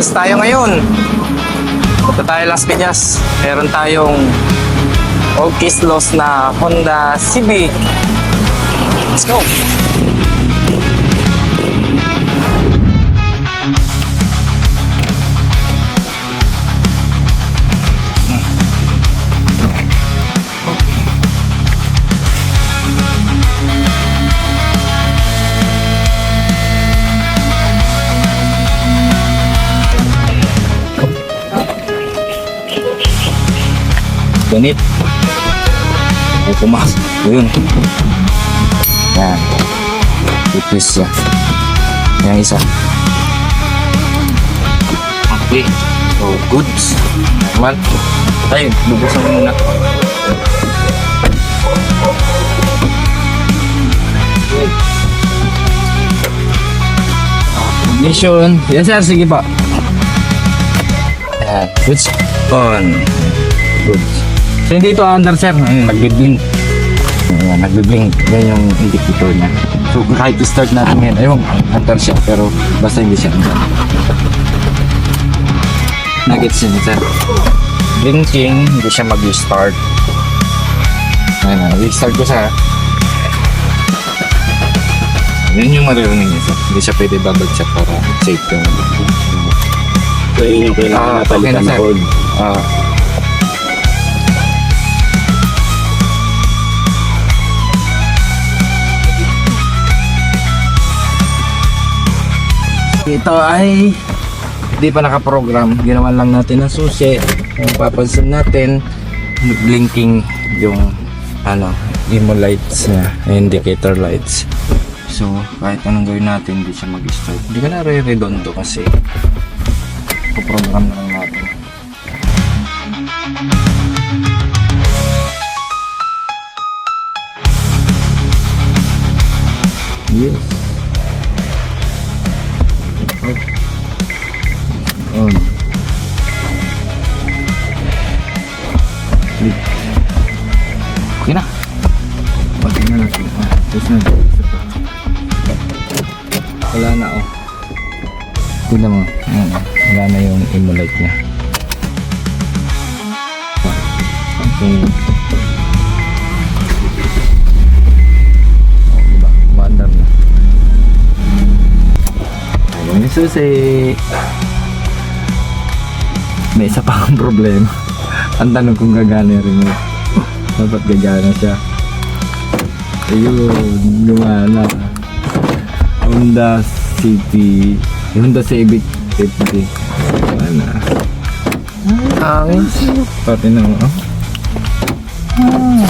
Alis tayo ngayon. Punta tayo Las Piñas. Meron tayong old case na Honda Civic. Let's go! Ganit. O pumas. O yun. Yan. Ipis siya. Yan isa. Okay. So, goods. Naman. Tayo, lubusan mo muna. Ignition. Yan sir, sige pa. Yan. Goods on. Goods. So hindi ito under sir, Ayun, nagbiblink. Ayan, nagbiblink. Yan yung indicator niya. So kahit i-start natin yan, ayun, under siya. Pero basta hindi siya under. Nuggets yun sir. Blinking, hindi siya mag-start. Ayun na, i-start ko sa yun yung maririnig niya sir. Hindi siya pwede babagsak para safe yung So yun yung Ah, kailangan okay napalitan na, na sir. cord. Ah. Ito ay hindi pa nakaprogram. Ginawan lang natin ng susi. Kung papansin natin, blinking yung ano, emo lights na indicator lights. So, kahit anong gawin natin, hindi siya mag-start. Hindi ka na re-redondo kasi program na lang natin. Yes. On. On. Click. Okay na. Pagin na natin. Ah, tapos na. Wala na oh. Tignan mo. Ayan, oh. wala na yung emulate niya. Okay. Oh, diba? Susi. May isa pa akong problema. Ang tanong kung gagana yung remote. Dapat gagana siya. Ayun, gumana. Honda City. Honda Civic 50. Gumana. Ang pati na mo. Oh.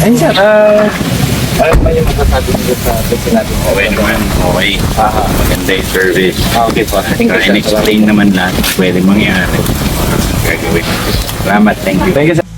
Ayun siya. Ah, ano ba yung masasabi nyo sa kasi natin? Okay naman, okay. Ah, Maganda yung service. okay po. Thank you, Kaya sir. in-explain naman lahat pwede mangyari. Salamat, thank you. Thank you, sir.